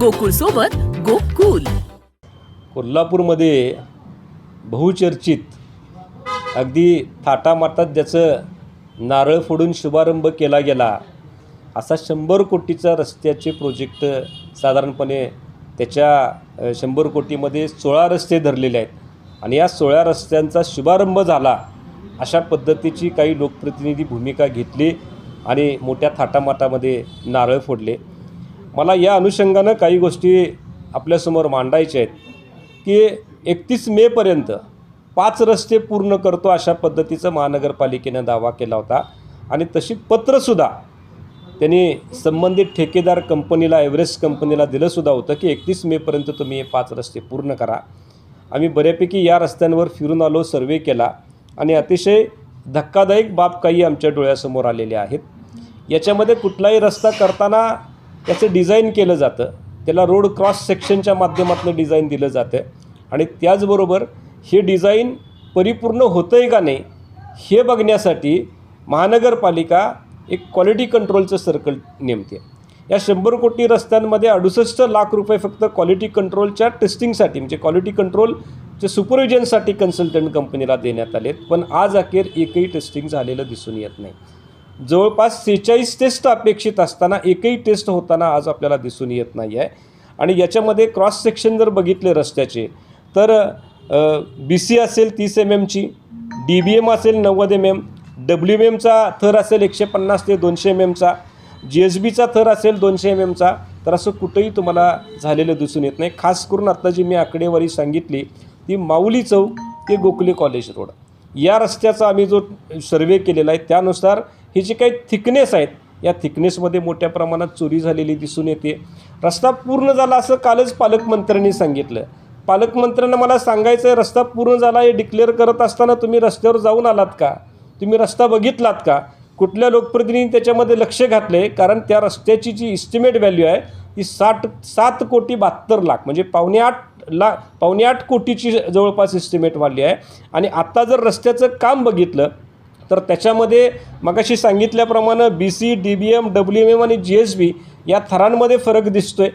गोकुळ सोबत गोकुल. कोल्हापूरमध्ये बहुचर्चित अगदी थाटामाटात ज्याचं नारळ फोडून शुभारंभ केला गेला असा शंभर कोटीचा रस्त्याचे प्रोजेक्ट साधारणपणे त्याच्या शंभर कोटीमध्ये सोळा रस्ते धरलेले आहेत. आणि या सोळा रस्त्यांचा शुभारंभ झाला अशा पद्धतीची काही लोकप्रतिनिधी भूमिका घेतली आणि मोठ्या थाटामाटामध्ये नारळ फोडले. मला या अनुषंगानं काही गोष्टी आपल्यासमोर मांडायच्या आहेत की एकतीस मेपर्यंत पाच रस्ते पूर्ण करतो अशा पद्धतीचा महानगरपालिकेनं दावा केला होता. आणि तशी पत्रसुद्धा त्यांनी संबंधित ठेकेदार कंपनीला एव्हरेस्ट कंपनीला दिलंसुद्धा होतं की एकतीस मेपर्यंत तुम्ही हे पाच रस्ते पूर्ण करा. आम्ही बऱ्यापैकी या रस्त्यांवर फिरून आलो सर्वे केला आणि अतिशय धक्कादायक बाब काही आमच्या डोळ्यासमोर आलेल्या आहेत. याच्यामध्ये कुठलाही रस्ता करताना त्याचं डिझाईन केलं जातं. त्याला रोड क्रॉस सेक्शनच्या माध्यमातून डिझाईन दिलं जातं. आणि त्याचबरोबर हे डिझाईन परिपूर्ण होतं आहे का नाही हे बघण्यासाठी महानगरपालिका एक क्वालिटी कंट्रोलचं सर्कल नेमते. या शंभर कोटी रस्त्यांमध्ये अडुसष्ट लाख रुपये फक्त क्वालिटी कंट्रोलच्या टेस्टिंगसाठी म्हणजे क्वालिटी कंट्रोलच्या सुपरविजनसाठी कन्सल्टंट कंपनीला देण्यात आलेत. पण आज अखेर एकही टेस्टिंग झालेलं दिसून येत नाही. जवळपास सेहेचाळीस टेस्ट अपेक्षित असताना एकही टेस्ट होताना आज आपल्याला दिसून येत नाही आहे. आणि याच्यामध्ये क्रॉस सेक्शन जर बघितले रस्त्याचे तर बी सी असेल तीस एम एमची डी बी एम असेल नव्वद एम एम डब्ल्यू एम एमचा थर असेल एकशे पन्नास ते दोनशे एम एमचा जी एस बीचा थर असेल दोनशे एम एमचा तर असं कुठंही तुम्हाला झालेलं दिसून येत नाही. खास करून आत्ता जी मी आकडेवारी सांगितली ती माऊली चौक ते गोखले कॉलेज रोड. या रस्त्याचा आम्ही जो सर्वे केलेला आहे त्यानुसार ही जी काही थिकनेस आहेत या थिकनेसमध्ये मोठ्या प्रमाणात चोरी झालेली दिसून येते. रस्ता पूर्ण झाला असं कालच पालकमंत्र्यांनी सांगितलं. पालकमंत्र्यांना मला सांगायचं आहे रस्ता पूर्ण झाला हे डिक्लेअर करत असताना तुम्ही रस्त्यावर जाऊन आलात का? तुम्ही रस्ता बघितलात का? कुठल्या लोकप्रतिनिधींनी त्याच्यामध्ये लक्ष घातले? कारण त्या रस्त्याची जी इस्टिमेट व्हॅल्यू आहे ती साठ सात कोटी बहात्तर लाख म्हणजे पावणे आठ लाख पावणे आठ कोटीची जवळपास इस्टिमेट वाढली आहे. आणि आत्ता जर रस्त्याचं काम बघितलं तर त्याच्यामध्ये मगाशी सांगितल्याप्रमाणे B C D B M W M M आणि जी एस बी या थरांमध्ये फरक दिसतो आहे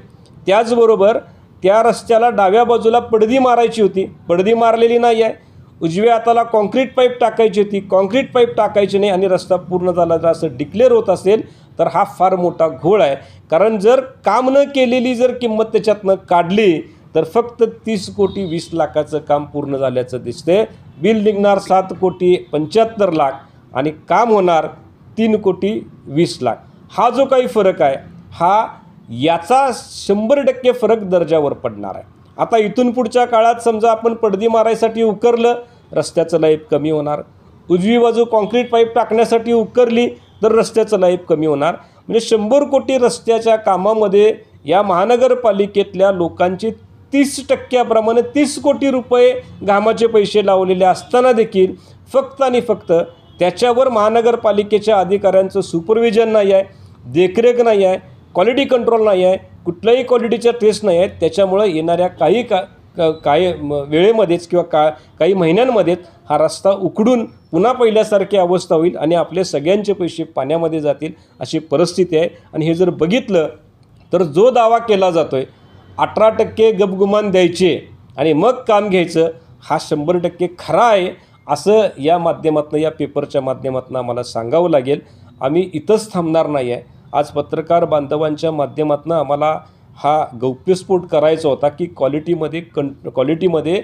त्याचबरोबर त्या रस्त्याला डाव्या बाजूला पडदी मारायची होती. पडदी मारलेली नाही आहे. उजव्या हाताला कॉन्क्रीट पाईप टाकायची होती. कॉन्क्रीट पाईप टाकायची नाही आणि रस्ता पूर्ण झाला जर असं डिक्लेअर होत असेल तर हा फार मोठा घोळ आहे. कारण जर काम न केलेली जर किंमत त्याच्यातनं काढली तर फक्त तीस कोटी वीस लाखाचं काम पूर्ण झाल्याचं दिसते बिल निघणार सात कोटी पंच्याहत्तर लाख आणि काम होणार तीन कोटी वीस लाख. हा जो काही फरक आहे हा याचा शंभर टक्के फरक दर्जावर पडणार आहे. आता इथून पुढच्या काळात समजा आपण पडदी मारायसाठी उकरलं रस्त्याचं लाईफ कमी होणार. उजवी बाजू कॉन्क्रीट पाईप टाकण्यासाठी उकरली तर रस्त्याचं लाईफ कमी होणार. म्हणजे शंभर कोटी रस्त्याच्या कामामध्ये या महानगरपालिकेतल्या लोकांची तीस टक्क्याप्रमाणे तीस कोटी रुपये घामाचे पैसे लावलेले असताना देखील फक्त आणि फक्त त्याच्यावर महानगरपालिकेच्या अधिकाऱ्यांचं सुपरविजन नाही आहे देखरेख नाही आहे क्वालिटी कंट्रोल नाही आहे कुठल्याही क्वालिटीच्या टेस्ट नाही आहेत त्याच्यामुळं येणाऱ्या काही का काही म- वेळेमध्येच किंवा का काही महिन्यांमध्येच हा रस्ता उकडून पुन्हा पहिल्यासारखी अवस्था होईल आणि आपले सगळ्यांचे पैसे पाण्यामध्ये जातील अशी परिस्थिती आहे. आणि हे जर बघितलं तर जो दावा केला जातो आहे अठरा टक्के गपगुमान द्यायचे आणि मग काम घ्यायचं हा शंभर टक्के खरा आहे असं या माध्यमातून या पेपरच्या माध्यमातून आम्हाला सांगावं लागेल. आम्ही इथंच थांबणार नाही आहे. आज पत्रकार बांधवांच्या माध्यमातून आम्हाला हा गौप्यस्फोट करायचा होता की क्वालिटीमध्ये कं क्वालिटीमध्ये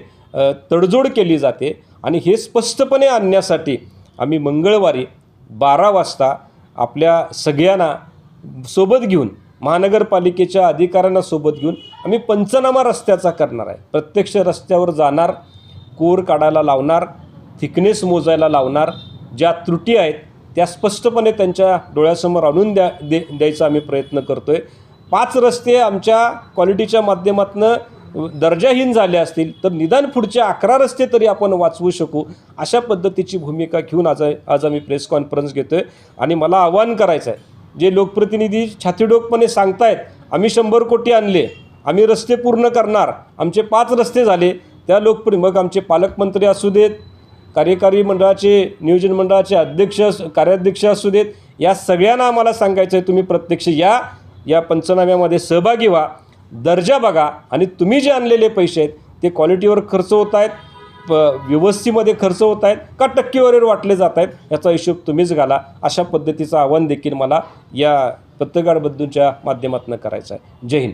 तडजोड केली जाते आणि हे स्पष्टपणे आणण्यासाठी आम्ही मंगळवारी बारा वाजता आपल्या सगळ्यांना सोबत घेऊन महानगरपालिकेच्या अधिकाऱ्यांना सोबत घेऊन आम्ही पंचनामा रस्त्याचा करणार आहे. प्रत्यक्ष रस्त्यावर जाणार कोर काढायला लावणार थिकनेस मोजायला लावणार ज्या त्रुटी आहेत त्या स्पष्टपणे त्यांच्या डोळ्यासमोर आणून द्या दे द्यायचा आम्ही प्रयत्न करतो आहे पाच रस्ते आमच्या क्वालिटीच्या माध्यमातून दर्जाहीन झाले असतील तर निदान पुढचे अकरा रस्ते तरी आपण वाचवू शकू. अशा पद्धतीची भूमिका घेऊन आज आज आम्ही प्रेस कॉन्फरन्स घेतो आहे आणि मला आवाहन करायचं आहे जे लोकप्रतिनिधी छातीडोकपणे सांगतायत आम्ही शंभर कोटी आणले. आम्ही रस्ते पूर्ण करणार. आमचे पाच रस्ते झाले. त्या लोकप्रिय मग आमचे पालकमंत्री असू देत कार्यकारी मंडळाचे नियोजन मंडळाचे अध्यक्ष कार्याध्यक्ष असू देत या सगळ्यांना आम्हाला सांगायचं आहे तुम्ही प्रत्यक्ष या या पंचनाम्यामध्ये सहभागी व्हा. दर्जा बघा आणि तुम्ही जे आणलेले पैसे आहेत ते क्वालिटीवर खर्च होत आहेत प व्यवस्थेमध्ये खर्च होत आहेत का टक्केवारीवर वाटले जात आहेत याचा हिशोब तुम्हीच घाला. अशा पद्धतीचं आव्हान देखील मला या पत्रकारबंधूंच्या माध्यमातून करायचं आहे. जय हिंद.